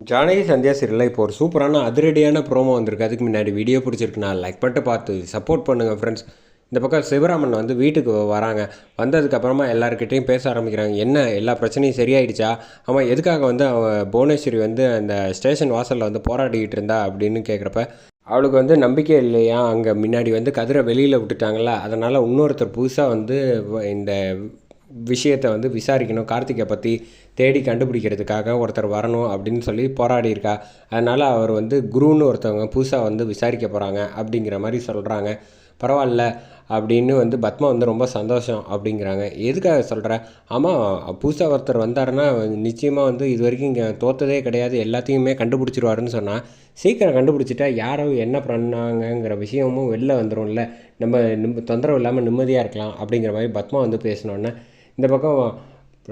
ஜானகி சந்தியா சீரியலில் இப்போ ஒரு சூப்பரான அதிரடியான ப்ரோமோ வந்திருக்கு. அதுக்கு முன்னாடி வீடியோ பிடிச்சிருக்குண்ணா லைக் பண்ணிட்டு பார்த்து சப்போர்ட் பண்ணுங்கள் ஃப்ரெண்ட்ஸ் இந்த பக்கம் சிவராமன் வந்து வீட்டுக்கு வராங்க. வந்ததுக்கப்புறமா எல்லாருக்கிட்டையும் பேச ஆரம்பிக்கிறாங்க. என்ன எல்லா பிரச்சனையும் சரியாயிடுச்சா? ஆமாம் எதுக்காக வந்து அவன் புவனேஸ்வரி வந்து அந்த ஸ்டேஷன் வாசலில் வந்து போராடிக்கிட்டு இருந்தா அப்படின்னு கேட்குறப்ப அவளுக்கு வந்து நம்பிக்கை இல்லையா? அங்கே முன்னாடி வந்து கதிரை வெளியில் விட்டுட்டாங்களா? அதனால் இன்னொருத்தர் புதுசாக வந்து இந்த விஷயத்தை வந்து விசாரிக்கணும். கார்த்திகை பற்றி தேடி கண்டுபிடிக்கிறதுக்காக ஒருத்தர் வரணும் அப்படின்னு சொல்லி போராடியிருக்கா அதனால் அவர் வந்து குருன்னு ஒருத்தவங்க புதுசாக வந்து விசாரிக்க போகிறாங்க அப்படிங்கிற மாதிரி சொல்கிறாங்க பரவாயில்ல அப்படின்னு வந்து பத்மா வந்து ரொம்ப சந்தோஷம் அப்படிங்கிறாங்க. எதுக்காக சொல்கிற ஆமாம் புதுசாக ஒருத்தர் வந்தாருன்னா நிச்சயமாக வந்து இது வரைக்கும் இங்கே தோத்ததே கிடையாது. எல்லாத்தையுமே கண்டுபிடிச்சிருவாருன்னு சொன்னால் சீக்கிரம் கண்டுபிடிச்சிட்டா யாரோ என்ன பண்ணாங்கங்கிற விஷயமும் வெளில வந்துரும்ல. நம்ம நிம் தொந்தரவு இல்லாமல் நிம்மதியாக இருக்கலாம் அப்படிங்கிற மாதிரி பத்மா வந்து பேசினோன்னே இந்த பக்கம்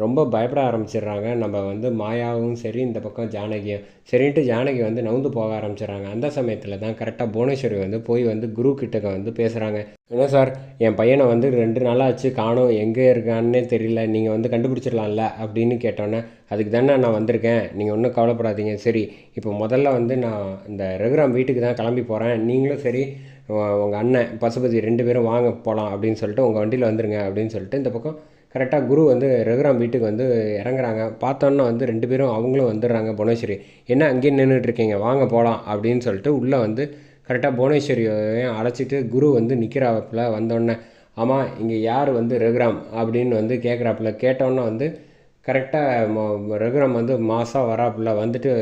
ரொம்ப பயப்பட ஆரம்பிச்சிடுறாங்க. நம்ம வந்து மாயாவும் சரி இந்த பக்கம் ஜானகியும் சரின்ட்டு ஜானகி வந்து நவுந்து போக ஆரம்பிச்சிடுறாங்க. அந்த சமயத்தில் தான் கரெக்டாக புவனேஸ்வரி வந்து போய் வந்து குரு கிட்டக்க வந்து பேசுகிறாங்க என்ன சார் என் பையனை வந்து ரெண்டு நாளாச்சு காணும் எங்கே இருக்கான்னே தெரியல நீங்கள் வந்து கண்டுபிடிச்சிடலாம்ல அப்படின்னு கேட்டோன்னே அதுக்கு தானே நான் வந்திருக்கேன் நீங்கள் ஒன்றும் கவலைப்படாதீங்க. சரி இப்போ முதல்ல வந்து நான் இந்த ரகுராம் வீட்டுக்கு தான் கிளம்பி போகிறேன் நீங்களும் சரி உங்கள் அண்ணன் பசுபதி ரெண்டு பேரும் வாங்க போகலாம் அப்படின்னு சொல்லிட்டு உங்கள் வண்டியில் வந்துருங்க அப்படின்னு சொல்லிட்டு இந்த பக்கம் கரெக்டாக குரு வந்து ரகுராம் வீட்டுக்கு வந்து இறங்குறாங்க. பார்த்தோன்னா வந்து ரெண்டு பேரும் அவங்களும் வந்துடுறாங்க புவனேஸ்வரி. என்ன அங்கேயே நின்றுட்டுருக்கீங்க வாங்க போகலாம் அப்படின்னு சொல்லிட்டு உள்ளே வந்து கரெக்டாக புவனேஸ்வரியையும் அழைச்சிட்டு குரு வந்து நிற்கிறாப்புல வந்தோடனே ஆமாம் இங்கே யார் வந்து ரகுராம்? அப்படின்னு வந்து கேட்குறாப்புல கேட்டோன்னே வந்து கரெக்டாக ரகுராம் வந்து மாதம் வராப்புல வந்துட்டு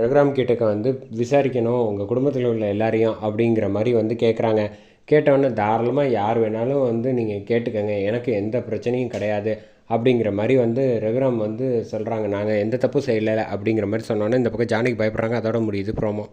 ரகுராம் கிட்டக்க வந்து விசாரிக்கணும். உங்கள் குடும்பத்தில் உள்ள எல்லாரையும் அப்படிங்கிற மாதிரி வந்து கேட்குறாங்க கேட்டோன்னே தாராளமாக யார் வேணாலும் வந்து நீங்கள் கேட்டுக்கங்க. எனக்கு எந்த பிரச்சனையும் கிடையாது. அப்படிங்கிற மாதிரி வந்து ரகுராம் வந்து சொல்கிறாங்க நாங்கள் எந்த தப்பும் செய்யலை அப்படிங்கிற மாதிரி சொன்னோன்னே இந்த பக்கம் ஜானகி பயப்படுறாங்க. அதோட முடியுது ப்ரோமோ